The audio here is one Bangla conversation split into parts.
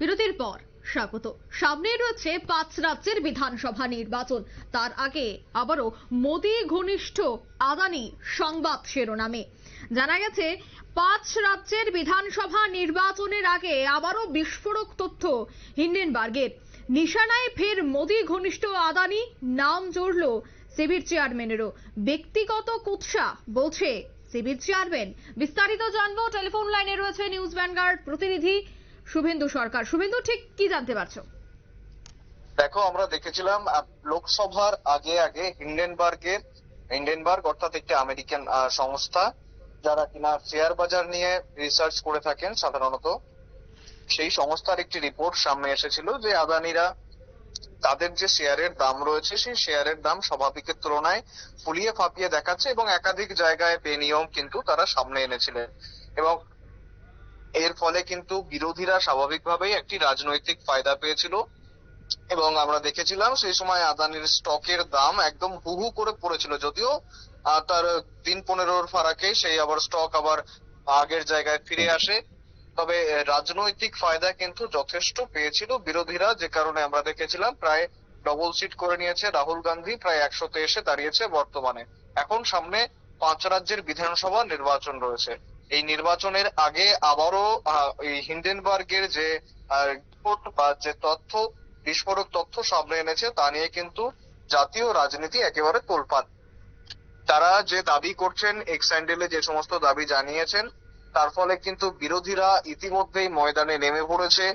বিরতির পর স্বাগত। সামনে রয়েছে পাঁচ রাজ্যের বিধানসভা নির্বাচন। তার আগে আবারও মোদী ঘনিষ্ঠ আদানি সংবাদ শিরোনামে। জানা গেছে, পাঁচ রাজ্যের বিধানসভা নির্বাচনের আগে আবারও বিস্ফোরক তথ্য হিন্ডেনবার্গের নিশানায় ফের মোদী ঘনিষ্ঠ আদানি নাম জড়ল সিভির চেয়ারম্যানেরও। ব্যক্তিগত কুৎসা, বলছে সিভির চেয়ারম্যান। বিস্তারিত জানব। টেলিফোন লাইনে রয়েছে নিউজ ভ্যানগার্ড প্রতিনিধি শুভেন্দু সরকার। শুভেন্দু, ঠিক কি জানতে পারছ? দেখো, আমরা দেখেছিলাম লোকসভার আগে আগে হিন্ডেনবার্গের, হিন্ডেনবার্গ অর্থাৎ একটি আমেরিকান সংস্থা, যারা কিনা শেয়ার বাজার নিয়ে রিসার্চ করে থাকেন সাধারণত, সেই সংস্থার একটি রিপোর্ট সামনে এসেছিল যে আদানিরা তাদের যে শেয়ারের দাম রয়েছে, সেই শেয়ারের দাম স্বাভাবিকের তুলনায় ফুলিয়ে ফাঁপিয়ে দেখাচ্ছে এবং একাধিক জায়গায় বেনিয়ম কিন্তু তারা সামনে এনেছিলেন। এবং এর ফলে কিন্তু বিরোধীরা স্বাভাবিকভাবেই একটি রাজনৈতিক ফায়দা পেয়েছিল। এবং আমরা দেখেছিলাম সেই সময় আদানির স্টকের দাম একদম হুহু করে পড়েছিল, যদিও তার দিন পনেরোর ফারাকে সেই আবার স্টক আবার আগের জায়গায় ফিরে আসে। তবে রাজনৈতিক ফায়দা কিন্তু যথেষ্ট পেয়েছিল বিরোধীরা, যে কারণে আমরা দেখেছিলাম প্রায় ডবল সিট করে নিয়েছে রাহুল গান্ধী, প্রায় একশোতে এসে দাঁড়িয়েছে বর্তমানে। এখন সামনে পাঁচ রাজ্যের বিধানসভা নির্বাচন রয়েছে। এই নির্বাচনের আগে আবারও হিন্ডেনবার্গের যে রিপোর্ট বা যে তথ্য, বিস্ফোরক তথ্য সামনে এনেছে, তা নিয়ে কিন্তু জাতীয় রাজনীতি একেবারে তোলপাড়। তারা যে দাবি করছেন, এক্স হ্যান্ডেলে যে সমস্ত দাবি জানিয়েছেন, তার ফলে কিন্তু বিরোধীরা ইতিমধ্যেই ময়দানে নেমে পড়েছে।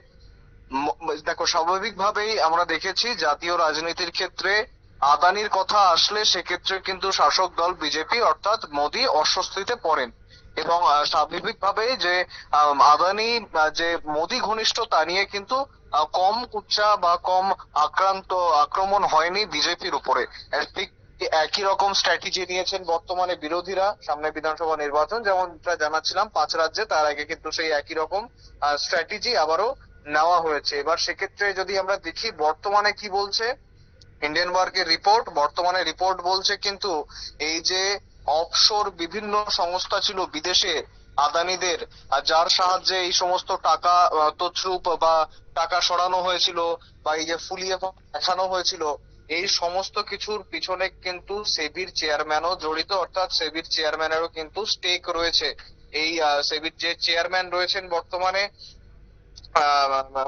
দেখো, স্বাভাবিকভাবেই আমরা দেখেছি জাতীয় রাজনীতির ক্ষেত্রে আদানির কথা আসলে সেক্ষেত্রে কিন্তু শাসক দল, বিজেপি অর্থাৎ মোদী অস্বস্তিতে পড়েন। এবং আহ, স্বাভাবিকভাবেই যে আদানি যে মোদী ঘনিষ্ঠ তা নিয়ে কিন্তু কম কুচ্চা বা কম আক্রান্ত আক্রমণ হয়নি বিজেপির উপরে। ঠিক একই রকম স্ট্র্যাটেজি নিয়েছেন বর্তমানে বিরোধীরা সামনে বিধানসভা নির্বাচন। যেমনটা জানাচ্ছিলাম পাঁচ রাজ্যে তার আগে কিন্তু সেই একই রকম স্ট্র্যাটেজি আবারও নেওয়া হয়েছে। এবার সেক্ষেত্রে যদি আমরা দেখি বর্তমানে কি বলছে? ইন্ডিয়ান ওয়ার্কের রিপোর্ট বর্তমানে রিপোর্ট বলছে কিন্তু এই যে অফশোর বিভিন্ন সংস্থা ছিল বিদেশে আদানিদের যার সাহায্যে এই সমস্ত টাকা তছরূপ বা টাকা সরানো হয়েছিল বা এই যে ফুলিয়ে দেখানো হয়েছিল, এই সমস্ত কিছুর পিছনে কিন্তু সেবির চেয়ারম্যানও জড়িত, অর্থাৎ সেবির চেয়ারম্যানেরও কিন্তু স্টেক রয়েছে। এই সেবির যে চেয়ারম্যান রয়েছেন বর্তমানে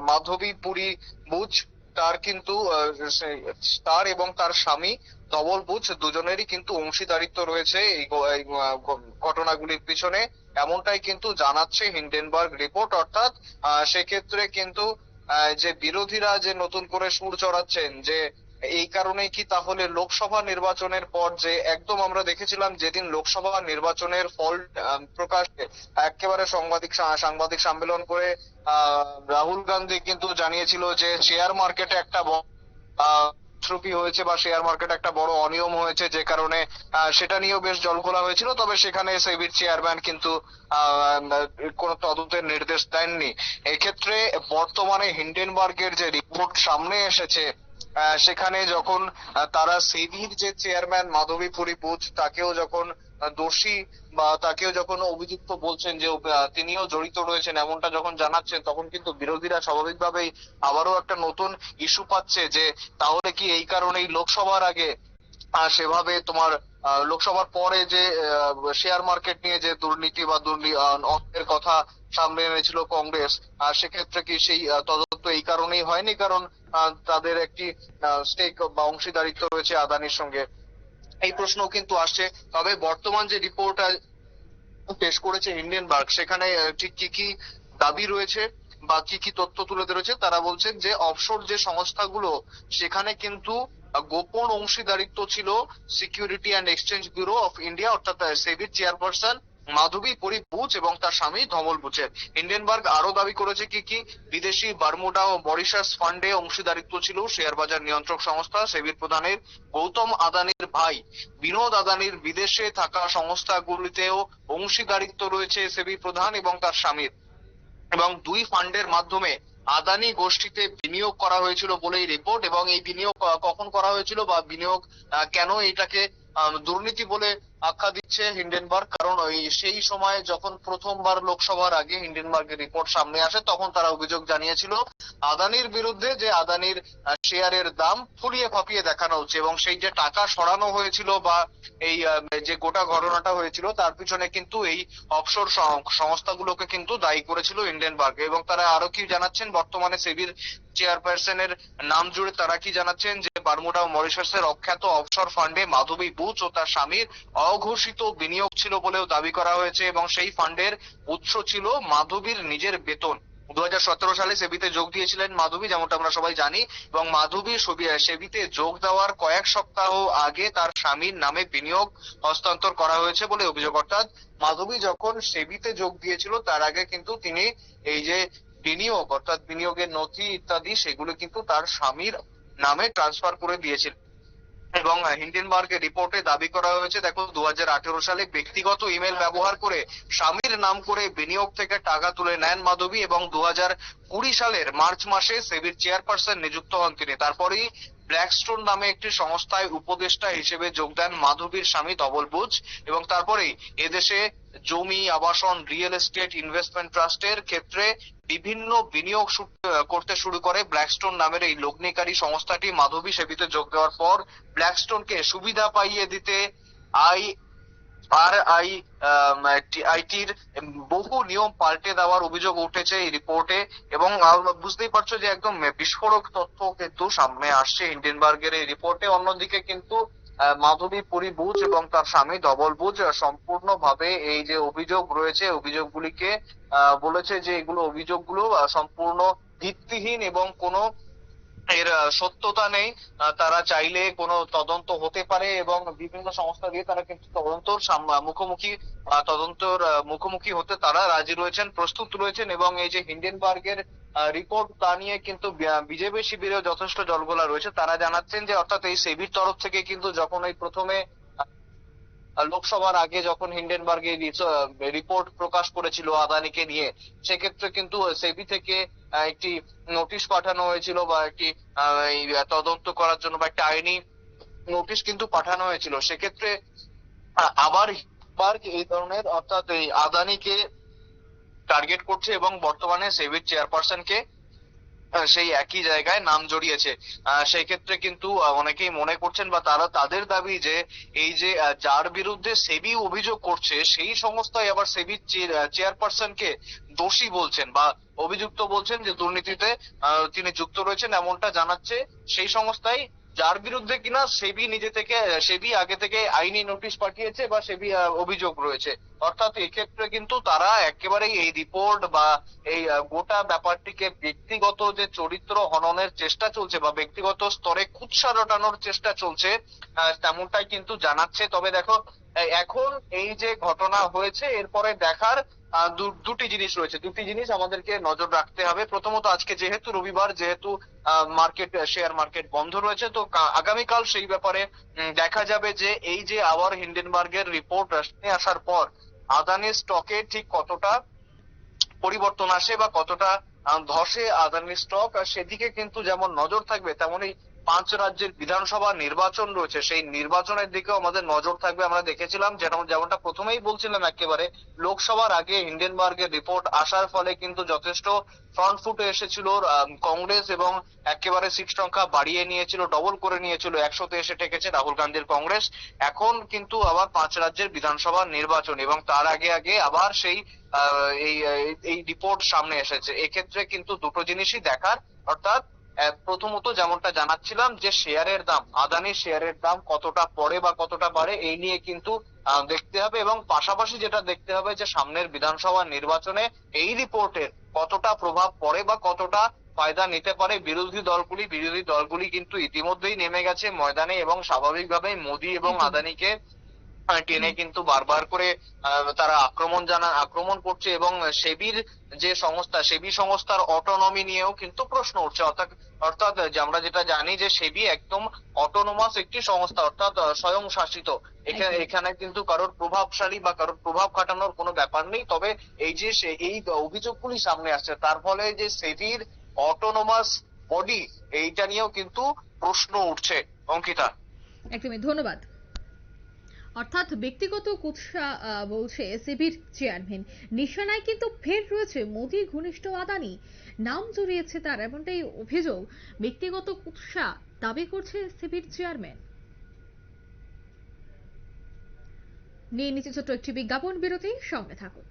মাধবী পুরী বুচ তার কিন্তু তার এবং তার স্বামী ধবল বুচ দুজনেরই কিন্তু অংশীদারিত্ব রয়েছে এই ঘটনাগুলির পিছনে। এমনটাই কিন্তু জানাচ্ছে হিন্ডেনবার্গ রিপোর্ট, অর্থাৎ সেক্ষেত্রে কিন্তু যে বিরোধীরা যে নতুন করে সুর চড়াচ্ছেন, যে এই কারণেই কি তাহলে লোকসভা নির্বাচনের পর যে একদম আমরা দেখেছিলাম যেদিন লোকসভা নির্বাচনের ফল প্রকাশে, একেবারে সাংবাদিক সাংবাদিক সম্মেলন করে রাহুল গান্ধী কিন্তু জানিয়েছিল যে শেয়ার মার্কেটে একটা ত্রুটি হয়েছে বা শেয়ার মার্কেট একটা বড় অনিয়ম হয়েছে যে কারণে সেটা নিয়েও বেশ জলঘোলা হয়েছিল। তবে সেখানে সেবির চেয়ারম্যান কিন্তু কোনো তদন্তের নির্দেশ দেননি। এক্ষেত্রে বর্তমানে হিন্ডেনবার্গের যে রিপোর্ট সামনে এসেছে সেখানে যখন তারা সেবির যে চেয়ারম্যান মাধবী পুরী বুচ তাকেও যখন দোষী বা তাকেও যখন অভিযুক্ত বলছেন যে তিনিও জড়িত রয়েছেন এমনটা যখন জানাচ্ছেন, তখন কিন্তু বিরোধীরা স্বাভাবিকভাবেই আবারও একটা নতুন ইস্যু পাচ্ছে যে, তাহলে কি এই কারণেই লোকসভার আগে সেভাবে তোমার লোকসভার পরে যে শেয়ার মার্কেট নিয়ে যে দুর্নীতি বা দুর্নীতি কথা সামনে এনেছিল কংগ্রেস আর সেক্ষেত্রে কি সেই তদন্ত এই কারণেই হয়নি? কারণ তাদের একটি স্টেক বা অংশীদারিত্ব রয়েছে আদানির সঙ্গে। এই প্রশ্ন কিন্তু আসছে। তবে বর্তমান যে রিপোর্ট পেশ করেছে ইন্ডিয়ান বার্গ সেখানে ঠিক কি কি দাবি রয়েছে বা কি কি তথ্য তুলে ধরেছে, তারা বলছেন যে অফশোর যে সংস্থাগুলো, সেখানে কিন্তু গোপন অংশীদারিত্ব ছিল security and exchange bureau of India অর্থাৎ সেবির চেয়ারপারসন মাধবী পরি বুচ এবং তার স্বামী ধমল বুচের। ইন্ডিয়ানবার্গ আরও দাবি করেছে কি কি? বিদেশি বারমুডা ও মরিশাস ফান্ডে অংশীদারিত্ব ছিল শেয়ার বাজার নিয়ন্ত্রক সংস্থা সেবির প্রধানের। গৌতম আদানির ভাই বিনোদ আদানির বিদেশে থাকা সংস্থাগুলিতেও অংশীদারিত্ব রয়েছে সেবি প্রধান এবং তার স্বামীর। এবং দুই ফান্ডের মাধ্যমে আদানি গোষ্ঠীতে বিনিয়োগ করা হয়েছিল বলেই রিপোর্ট এবং এই বিনিয়োগ কখন করা হয়েছিল বা বিনিয়োগ কেন এটাকে দুর্নীতি বলে আখ্যা দিচ্ছে হিন্ডেনবার্গ, কারণ ওই সেই সময় যখন প্রথমবার লোকসভার আগে হিন্ডেনবার্গের রিপোর্ট সামনে আসে, তখন তারা অভিযোগ জানিয়েছিল, আদানির বিরুদ্ধে যে আদানির শেয়ারের দাম ফুলিয়ে ফাপিয়ে দেখানো হচ্ছে এবং সেই যে টাকা সরানো হয়েছিল বা এই যে গোটা ঘটনাটা হয়েছিল, তার পিছনে কিন্তু এই অফশোর সংস্থাগুলোকে কিন্তু দায়ী করেছিল ইন্ডিয়ানবার্গ এবং তারা আরও কি জানাচ্ছেন, বর্তমানে সেবির চেয়ারপারসনের নাম জুড়ে তারা কি জানাচ্ছেন যে বারমুডা ও মরিশাসের অখ্যাত অফশোর ফান্ডে মাধবী বুচ ও তার স্বামীর অঘোষিত বিনিয়োগ ছিল বলেও দাবি করা হয়েছে এবং সেই ফান্ডের উৎস ছিল মাধবীর নিজের বেতন। দু সালে সেবিতে যোগ দিয়েছিলেন মাধবী, যেমনটা আমরা সবাই জানি, এবং মাধবী সবি- সেবিতে যোগ দেওয়ার কয়েক সপ্তাহ আগে তার স্বামীর নামে বিনিয়োগ হস্তান্তর করা হয়েছে বলে অভিযোগ। অর্থাৎ মাধবী যখন সেবিতে যোগ দিয়েছিল, তার আগে কিন্তু তিনি এই যে বিনিয়োগ, অর্থাৎ বিনিয়োগের নথি ইত্যাদি, সেগুলো কিন্তু তার স্বামীর নামে ট্রান্সফার করে দিয়েছিল এবং হিন্ডেনবার্গের রিপোর্টে দাবি করা হয়েছে, দেখো দু হাজার আঠেরো সালে ব্যক্তিগত ইমেল ব্যবহার করে স্বামীর নাম করে বিনিয়োগ থেকে টাকা তুলে নেন মাধবী এবং দু কুড়ি সালের মার্চ মাসে সেবির চেয়ারপারসন নিযুক্ত হন তিনি। তারপরেই ব্ল্যাকস্টোন নামে একটি সংস্থায় উপদেষ্টা হিসেবে যোগ দেন মাধবীর স্বামী ধবল বুচ এবং তারপরেই এদেশে জমি, আবাসন, রিয়েল এস্টেট, ইনভেস্টমেন্ট ট্রাস্টের ক্ষেত্রে বিভিন্ন বিনিয়োগ করতে শুরু করে ব্ল্যাকস্টোন নামের এই লগ্নিকারী সংস্থাটি মাধবী সেবিতে যোগ দেওয়ার পর ব্ল্যাকস্টোনকে সুবিধা পাইয়ে দিতে আই আর আই আইটির বহু নিয়ম পাল্টে দেওয়ার অভিযোগ উঠেছে এই রিপোর্টে এবং বুঝতেই পারছ যে একদম বিস্ফোরক তথ্য কিন্তু সামনে আসছে হিন্ডেনবার্গের এই রিপোর্টে অন্যদিকে কিন্তু মাধবী পুরী বুঝ এবং তার স্বামী ডবল বুঝ সম্পূর্ণভাবে এই যে অভিযোগ রয়েছে, অভিযোগগুলিকে বলেছে যে এগুলো অভিযোগগুলো সম্পূর্ণ ভিত্তিহীন এবং কোনো এর সত্যতা নেই। তারা চাইলে কোনো তদন্ত হতে পারে এবং বিভিন্ন সংস্থা দিয়ে তারা কিন্তু তদন্তর মুখোমুখি তদন্তর মুখোমুখি হতে তারা রাজি রয়েছেন, প্রস্তুত রয়েছেন এবং এই যে হিন্ডেনবার্গের রিপোর্ট, তা নিয়ে কিন্তু বিজেপি শিবিরেও যথেষ্ট জলগোলা রয়েছে। তারা জানাচ্ছেন যে অর্থাৎ এই সেবির তরফ থেকে কিন্তু যখন এই প্রথমে লোকসভার আগে যখন হিন্ডেনবার্গ রিপোর্ট প্রকাশ করেছিল আদানিকে নিয়ে, সেক্ষেত্রে কিন্তু সেবি থেকে একটি নোটিশ পাঠানো হয়েছিল বা একটি তদন্ত করার জন্য বা একটা আইনি নোটিশ কিন্তু পাঠানো হয়েছিল। সেক্ষেত্রে আবার এই ধরনের, অর্থাৎ এই আদানিকে টার্গেট করছে এবং বর্তমানে সেবির চেয়ারপারসনকে সেই একই জায়গায় নাম জড়িয়েছে। সেই ক্ষেত্রে কিন্তু অনেকেই মনে করছেন বা তারা তাদের দাবি যে, এই যে যার বিরুদ্ধে সেবি অভিযোগ করছে, সেই সংস্থায় আবার সেবির চেয়ারপারসনকে দোষী বলছেন বা অভিযুক্ত বলছেন যে দুর্নীতিতে তিনি যুক্ত রয়েছেন, এমনটা জানাচ্ছে সেই সংস্থায় যার বিরুদ্ধে কিনা সেবি নিজে থেকে, সেবি আগে থেকে আইনি নোটিশ পাঠিয়েছে বা সেবি অভিযোগ রয়েছে। অর্থাৎ এক্ষেত্রে কিন্তু তারা একেবারেই এই রিপোর্ট বা এই গোটা ব্যাপারটিকে ব্যক্তিগত যে চরিত্র হননের চেষ্টা চলছে বা ব্যক্তিগত স্তরে কুৎসা রটানোর চেষ্টা চলছে তেমনটাই কিন্তু জানাচ্ছে। তবে দেখো এখন এই যে ঘটনা হয়েছে, এরপরে দেখার দুটি জিনিস রয়েছে। দুটি জিনিস আমাদেরকে নজর রাখতে হবে। প্রথমত, আজকে যেহেতু রবিবার, যেহেতু মার্কেট শেয়ার মার্কেট বন্ধ রয়েছে, তো আগামীকাল সেই ব্যাপারে দেখা যাবে যে এই যে আবার হিন্ডেনবার্গের রিপোর্ট আসার পর, আদানি স্টকে ঠিক কতটা পরিবর্তন আসে বা কতটা ধসে আদানি স্টক সেদিকে কিন্তু যেমন নজর থাকবে, তেমনই পাঁচ রাজ্যের বিধানসভা নির্বাচন রয়েছে, সেই নির্বাচনের দিকেও আমাদের নজর থাকবে। আমরা দেখেছিলাম যেমন যেমনটা প্রথমেই বলছিলাম একেবারে, লোকসভার আগে হিন্ডেনবার্গের রিপোর্ট আসার ফলে কিন্তু যথেষ্ট ফ্রন্ট ফুটে এসেছিল কংগ্রেস এবং একেবারে সিট সংখ্যা বাড়িয়ে নিয়েছিল ডবল করে নিয়েছিল, একশোতে এসে ঠেকেছে রাহুল গান্ধীর কংগ্রেস। এখন কিন্তু আবার পাঁচ রাজ্যের বিধানসভা নির্বাচন এবং তার আগে আগে আবার সেই এই রিপোর্ট সামনে এসেছে। এক্ষেত্রে কিন্তু দুটো জিনিসই দেখার, অর্থাৎ প্রথমত যেমনটা জানাচ্ছিলাম যে শেয়ারের দাম আদানির শেয়ারের দাম কতটা পড়ে বা কতটা বাড়ে এই নিয়ে কিন্তু দেখতে হবে এবং পাশাপাশি যেটা দেখতে হবে যে সামনের বিধানসভা নির্বাচনে এই রিপোর্টের কতটা প্রভাব পড়ে বা কতটা ফায়দা নিতে পারে বিরোধী দলগুলি বিরোধী দলগুলি কিন্তু ইতিমধ্যেই নেমে গেছে ময়দানে এবং স্বাভাবিকভাবেই মোদী এবং আদানিকে টেনে কিন্তু বারবার করে তারা আক্রমণ জানা আক্রমণ করছে এবং সেবির যে সংস্থা সেবি সংস্থার অটোনমি নিয়েও কিন্তু প্রশ্ন উঠছে। অর্থাৎ অর্থাৎ আমরা যেটা জানি যে সেবি একদম অটোনোমাস একটি সংস্থা অর্থাৎ স্বয়ং শাসিত এখানে এখানে কিন্তু কারোর প্রভাবশালী বা কারোর প্রভাব খাটানোর কোনো ব্যাপার নেই। তবে এই যে এই অভিযোগগুলি সামনে আসছে তার ফলে যে সেবির অটোনোমাস বডি এইটা নিয়েও কিন্তু প্রশ্ন উঠছে। অঙ্কিতা। একদমই ধন্যবাদ। অর্থাৎ ব্যক্তিগত কুৎসা বলছে সিবির চেয়ারম্যান। নিশানায় কিন্তু ফের রয়েছে মোদির ঘনিষ্ঠ আদানি। নাম জড়িয়েছে তার এমনটাই অভিযোগ। ব্যক্তিগত কুৎসা দাবি করছে সিবির চেয়ারম্যান। নিয়ে নিচে ছোট্ট একটি বিজ্ঞাপন বিরতি সঙ্গে থাকুন।